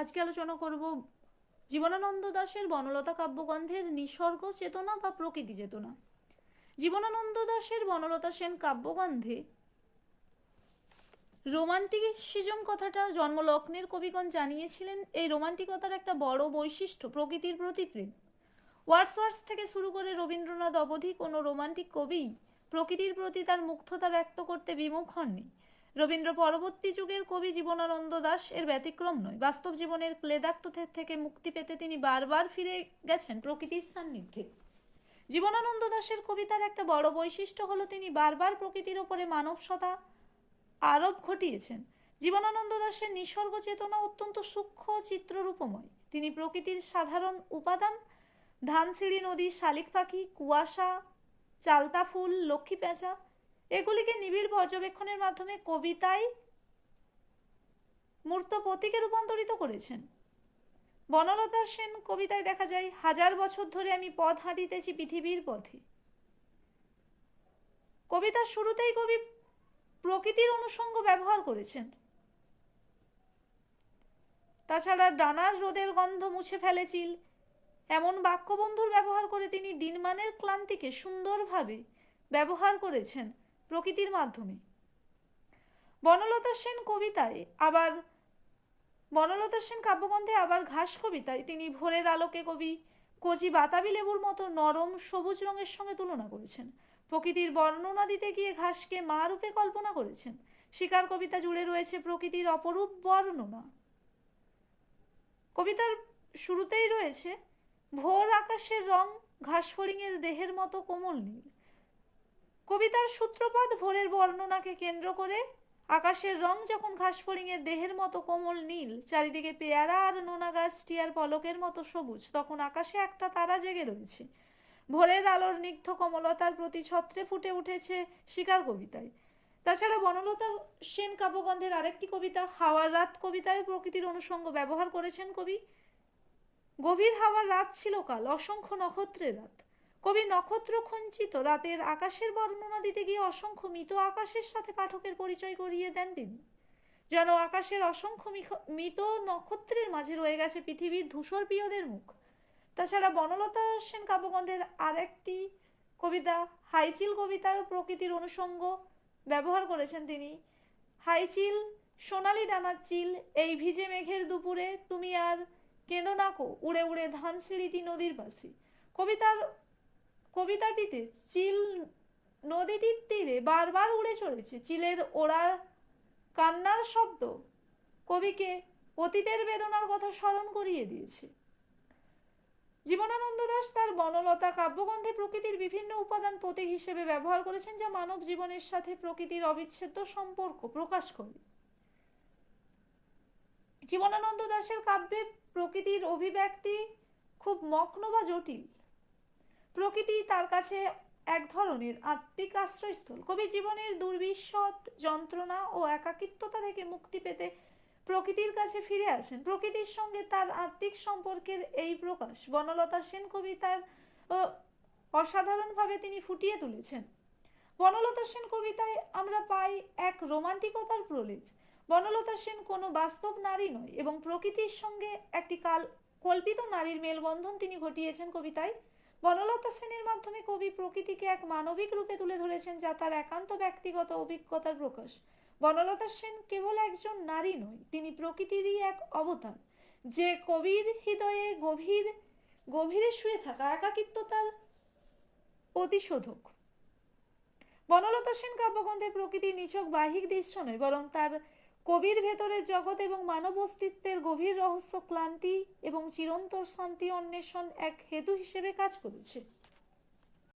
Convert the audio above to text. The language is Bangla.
আজকে আলোচনা করব জীবনানন্দ দাশের বনলতা কাব্যগ্রন্থের নিসর্গ চেতনা বা প্রকৃতি চেতনা। জীবনানন্দ দাশের বনলতা সেন কাব্যগ্রন্থে রোমান্টিসিজম কথাটা জন্মলগ্নের কবিগণ জানিয়েছিলেন, এই রোমান্টিকতার একটা বড় বৈশিষ্ট্য, প্রকৃতির প্রতি প্রেম। ওয়ার্ডসওয়ার্থ থেকে শুরু করে রবীন্দ্রনাথ অবধি কোনো রোমান্টিক কবিই প্রকৃতির প্রতি তার মুগ্ধতা ব্যক্ত করতে বিমুখ হননি। রবীন্দ্র পরবর্তী যুগের কবি জীবনানন্দ দাশ এর ব্যতিক্রম নয়। বাস্তব জীবনের ক্লেদাক্ত থেকে মুক্তি পেতে তিনি বারবার ফিরে গেছেন প্রকৃতির সান্নিধ্যে। জীবনানন্দ দাশের কবিতার একটা বড় বৈশিষ্ট্য হলো তিনি বারবার প্রকৃতির ওপরে মানব সদা আরোপ ঘটিয়েছেন। জীবনানন্দ দাশের নিসর্গ চেতনা অত্যন্ত সূক্ষ্ম চিত্ররূপময়। তিনি প্রকৃতির সাধারণ উপাদান, ধানসিঁড়ি নদী শালিক পাখি, কুয়াশা, চালতা ফুল, লক্ষ্মী পেঁচা এগুলিকে নিবিড় পর্যবেক্ষণের মাধ্যমে কবিতায় মূর্ত প্রতীকে রূপান্তরিত করেছেন। বনলতা সেন কবিতায় দেখা যায়, হাজার বছর ধরে আমি পথ হাঁটিতেছি পৃথিবীর পথে। কবিতার শুরুতেই কবি প্রকৃতির অনুষঙ্গ ব্যবহার করেছেন। তাছাড়া ডানার রোদের গন্ধ মুছে ফেলেছিল এমন বাক্যবন্ধুর ব্যবহার করে তিনি দিনমানের ক্লান্তিকে সুন্দরভাবে ব্যবহার করেছেন। প্রকৃতির মাধ্যমে। বনলতা সেন কবিতায় আবার বনলতা সেন কাব্যগ্রন্থে আবার ঘাস কবিতায় তিনি ভোরের আলোকে কবি কচি বাতাবি লেবুর মতো নরম সবুজ রঙের সঙ্গে তুলনা করেছেন। প্রকৃতির বর্ণনা দিতে গিয়ে ঘাসকে মা রূপে কল্পনা করেছেন। শিকার কবিতা জুড়ে রয়েছে প্রকৃতির অপরূপ বর্ণনা। কবিতার শুরুতেই রয়েছে, ভোর আকাশের রং ঘাস ফড়িংয়ের দেহের মতো কোমল নীল। কবিতার সূত্রপাত ভোরের বর্ণনাকে কেন্দ্র করে আকাশের রং যখন ঘাস ফড়িংয়ের দেহের মতো কোমল নীল, চারিদিকে পেয়ারা আর নোনা গাছ টিয়ার পলকের মতো সবুজ, তখন আকাশে একটা তারা জেগে রয়েছে। ভোরের আলোর নিগ্ধ কমলতার প্রতি ছত্রে ফুটে উঠেছে শিকার কবিতায়। তাছাড়া বনলতা সেন কাব্যগন্ধের আরেকটি কবিতা, হাওয়ার রাত কবিতায় প্রকৃতির অনুষঙ্গ ব্যবহার করেছেন কবি। গভীর হাওয়ার রাত ছিল কাল, অসংখ্য নক্ষত্রের রাত। কবি নক্ষত্র খঞ্চিত রাতের আকাশের বর্ণনা দিতে গিয়ে অসংখ্য মৃত আকাশের সাথে পাঠকের পরিচয় করিয়ে দেন তিনি। যেন আকাশের অসংখ্য মৃত নক্ষত্রের মাঝে রয়ে গেছে পৃথিবীর ধূসর প্রিয়দের মুখ। তাছাড়া বনলতা সেন কাব্যগন্ধের আরেকটি কবিতা, হাইচিল কবিতায় প্রকৃতির অনুষঙ্গ, ব্যবহার করেছেন তিনি। হাইচিল, সোনালি ডানার চিল, এই ভিজে মেঘের দুপুরে তুমি আর কেঁদো নাকো উড়ে উড়ে ধানসিঁড়িটি নদীর পাশে কবিতার কবিতাটিতে চিল নদীটির তীরে বারবার উড়ে চলেছে। চিলের ওড়া কান্নার শব্দ কবিকে অতীতের বেদনার কথা স্মরণ করিয়ে দিয়েছে। জীবনানন্দ দাস তার বনলতা কাব্যগ্রন্থে প্রকৃতির বিভিন্ন উপাদান প্রতীক হিসেবে ব্যবহার করেছেন যা মানব জীবনের সাথে প্রকৃতির অবিচ্ছেদ্য সম্পর্ক প্রকাশ করে। জীবনানন্দ দাশের কাব্যে প্রকৃতির অভিব্যক্তি খুব মগ্ন বা জটিল। প্রকৃতি তার কাছে এক ধরনের আত্মিক আশ্রয়স্থল। কবি জীবনের দুর্বিশদ যন্ত্রণা ও একাকিত্বতা থেকে মুক্তি পেতে প্রকৃতির কাছে ফিরে আসেন। প্রকৃতির সঙ্গে তার আত্মিক সম্পর্কের এই প্রকাশ বনলতা সেন কবিতার অসাধারণভাবে তিনি ফুটিয়ে তুলেছেন। বনলতা সেন কবিতায় আমরা পাই এক রোমান্টিকতার প্রলেপ। বনলতা সেন কোনো বাস্তব নারী নয় এবং প্রকৃতির সঙ্গে একটি কাল কল্পিত নারীর মেলবন্ধন তিনি ঘটিয়েছেন কবিতায়। বনলতা সেনের মাধ্যমে কবি প্রকৃতিকে এক মানবিক রূপে তুলে ধরেছেন যা তার একান্ত ব্যক্তিগত অভিজ্ঞতার প্রকাশ। বনলতা সেন কেবল একজন নারী নয়, তিনি প্রকৃতিরই এক অবতার। যে কবির হৃদয়ে গভীর, গভীরে শুয়ে থাকা একাকিত্বতার প্রতিশোধক। বনলতা সেন কাব্যগ্রন্থে প্রকৃতির নিছক বাহিক দৃশ্য নয়, বরং তার কবির ভেতরের জগৎ এবং মানব অস্তিত্বের গভীর রহস্য, ক্লান্তি এবং চিরন্তর শান্তি অন্বেষণ এক হেতু হিসেবে কাজ করেছে।